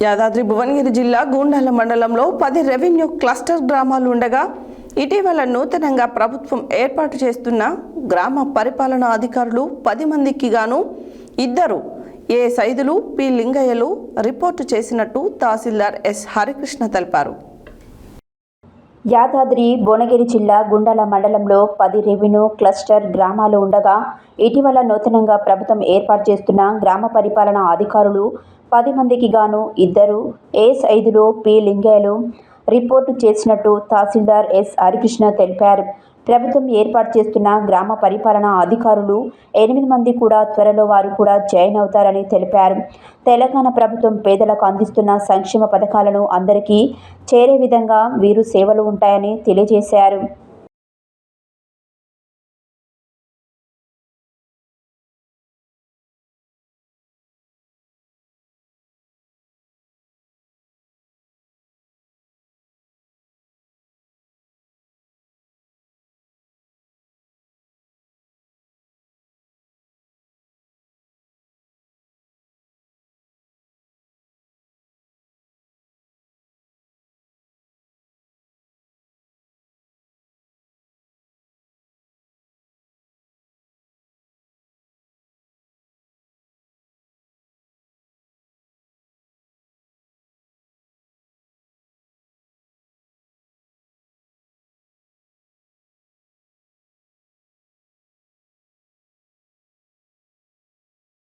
యాదాద్రి భువనగిరి జిల్లా గూండాల మండలంలో పది రెవెన్యూ క్లస్టర్ గ్రామాలు ఉండగా ఇటీవల నూతనంగా ప్రభుత్వం ఏర్పాటు చేస్తున్న గ్రామ పరిపాలనా అధికారులు పది మందికి గాను ఇద్దరు ఏ సైదులు పి లింగయ్యలు రిపోర్టు చేసినట్టు తహసీల్దార్ ఎస్ హరికృష్ణ తెలిపారు. యాదాద్రి భువనగిరి జిల్లా గుండాల మండలంలో పది రెవెన్యూ క్లస్టర్ గ్రామాలు ఉండగా ఇటీవల నూతనంగా ప్రభుత్వం ఏర్పాటు చేస్తున్న గ్రామ పరిపాలనా అధికారులు పది మందికి గాను ఇద్దరు ఎస్ ఐదులో పి లింగయ్యలు రిపోర్టు చేసినట్టు తహసీల్దార్ ఎస్ హరికృష్ణ తెలిపారు. ప్రభుత్వం ఏర్పాటు చేస్తున్న గ్రామ పరిపాలన అధికారులు ఎనిమిది మంది కూడా త్వరలో వారు కూడా జాయిన్ అవుతారని తెలిపారు. తెలంగాణ ప్రభుత్వం పేదలకు అందిస్తున్న సంక్షేమ పథకాలను అందరికీ చేరే విధంగా వీరు సేవలు ఉంటాయని తెలియజేశారు.